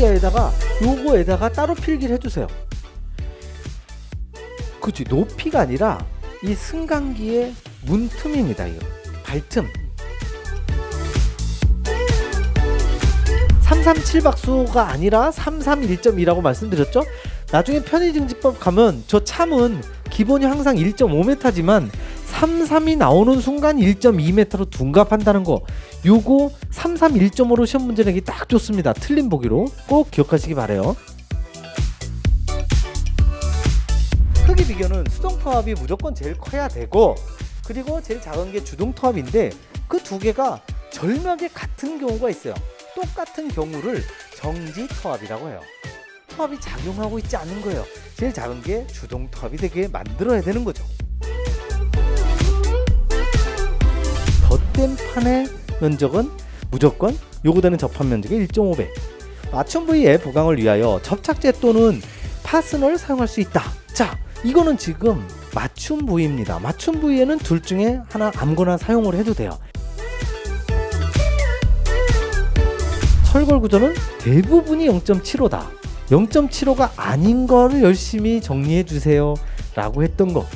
요거에다가 요거에다가 따로 필기를 해주세요. 그치 높이가 아니라 이 승강기의 문틈입니다. 이거 발틈. 337 박수가 아니라 331.2라고 말씀드렸죠? 나중에 편의증지법 가면 저 참은 기본이 항상 1.5m지만 33이 나오는 순간 1.2m로 둔갑한다는 거 요거 331.5로 시험 문제 내기 딱 좋습니다. 틀린 보기로 꼭 기억하시기 바래요. 크기 비교는 수동 터압이 무조건 제일 커야 되고 그리고 제일 작은 게 주동 터압인데 그 두 개가 절묘하게 같은 경우가 있어요. 똑같은 경우를 정지 터압이라고 해요. 터압이 작용하고 있지 않은 거예요. 제일 작은 게 주동 터압이 되게 만들어야 되는 거죠. 덧댄 판의 면적은 무조건 요구되는 접합 면적의 1.5배. 맞춤 부위의 보강을 위하여 접착제 또는 파스너를 사용할 수 있다. 자, 이거는 지금 맞춤 부위입니다. 맞춤 부위에는 둘 중에 하나 아무거나 사용을 해도 돼요. 철골 구조는 대부분이 0.75다. 0.75가 아닌 거를 열심히 정리해 주세요. 라고 했던 거.